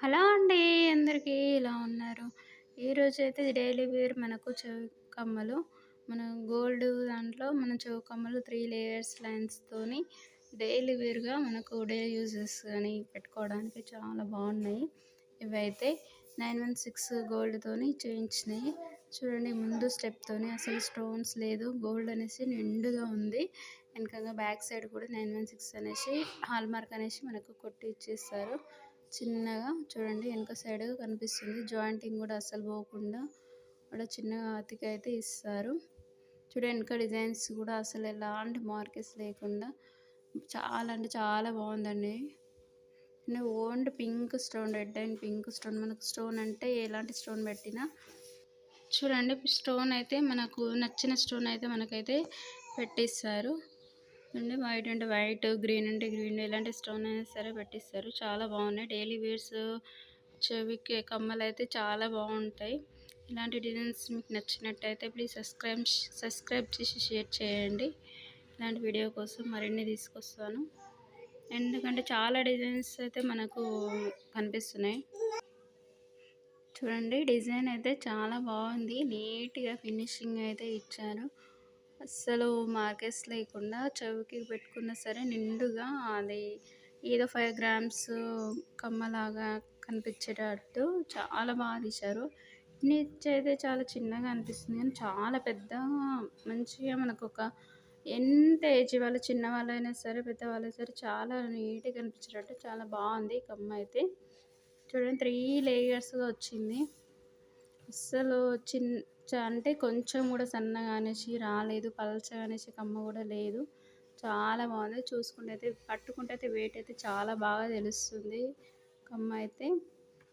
Hello అండి అందరికీ ఇలా ఉన్నారు? ఈరోజు అయితే డైలీ వేర్ మనకు చెవి కమ్మలు మన గోల్డ్ దాంట్లో మన చెవి కమ్మలు త్రీ లేయర్స్ లైన్స్తోని డైలీ వేర్గా మనకు డే యూజెస్ కానీ పెట్టుకోవడానికి చాలా బాగున్నాయి. ఇవైతే నైన్ వన్ సిక్స్ గోల్డ్తోని చేయించినాయి. చూడండి ముందు స్టెప్తోని అసలు స్టోన్స్ లేదు. గోల్డ్ అనేసి నిండుగా ఉంది. వెనకంగా బ్యాక్ సైడ్ కూడా నైన్ వన్ సిక్స్ అనేసి హాల్ మార్క్ అనేసి మనకు కొట్టి ఇచ్చేస్తారు చిన్నగా చూడండి వెనుక సైడ్ కనిపిస్తుంది. జాయింటింగ్ కూడా అసలు పోకుండా కూడా చిన్నగా అతికైతే ఇస్తారు. చూడండి వెనుక డిజైన్స్ కూడా అసలు ఎలాంటి మార్కెట్స్ లేకుండా చాలా అంటే చాలా బాగుందండి. Only pink stone red and pink stone మనకు స్టోన్ అంటే ఎలాంటి స్టోన్ పెట్టినా చూడండి స్టోన్ అయితే మనకు నచ్చిన స్టోన్ అయితే మనకైతే పెట్టిస్తారు. అండి వైట్ అంటే వైట్ గ్రీన్ అంటే గ్రీన్ ఇలాంటి స్టోన్ అయినా సరే పెట్టిస్తారు. చాలా బాగున్నాయి. డైలీ వేర్స్ చెవికి కమ్మలు అయితే చాలా బాగుంటాయి. ఇలాంటి డిజైన్స్ మీకు నచ్చినట్టయితే ప్లీజ్ సబ్స్క్రైబ్ సబ్స్క్రైబ్ చేసి షేర్ చేయండి. ఇలాంటి వీడియో కోసం మరిన్ని తీసుకొస్తాను. ఎందుకంటే చాలా డిజైన్స్ అయితే మనకు కనిపిస్తున్నాయి. చూడండి డిజైన్ అయితే చాలా బాగుంది. నీట్గా ఫినిషింగ్ అయితే ఇచ్చారు. అస్సలు మార్కెట్స్ లేకుండా చెవికి పెట్టుకున్నా సరే నిండుగా అది ఏదో ఫైవ్ గ్రామ్స్ కమ్మలాగా కనిపించేటట్టు చాలా బాగా తీశారు. నిచ్ అయితే చాలా చిన్నగా అనిపిస్తుంది కానీ చాలా పెద్ద మంచిగా మనకు ఒక ఎంత ఏజ్ వాళ్ళు చిన్న వాళ్ళైనా సరే పెద్దవాళ్ళైనా సరే చాలా నీట్గా కనిపించేటట్టు చాలా బాగుంది కమ్మ అయితే. చూడండి త్రీ లేయర్స్గా వచ్చింది. అస్సలు చిన్న అంటే కొంచెం కూడా సన్నగా అనేసి రాలేదు. పలచగా అనేసి కమ్మ కూడా లేదు. చాలా బాగుంది. చూసుకుంటే అయితే పట్టుకుంటే అయితే వెయిట్ అయితే చాలా బాగా తెలుస్తుంది. కమ్మ అయితే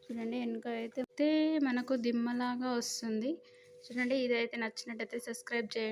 చూడండి వెనుక అయితే మనకు దిమ్మలాగా వస్తుంది. చూడండి ఇదైతే నచ్చినట్టయితే సబ్స్క్రైబ్ చేయండి.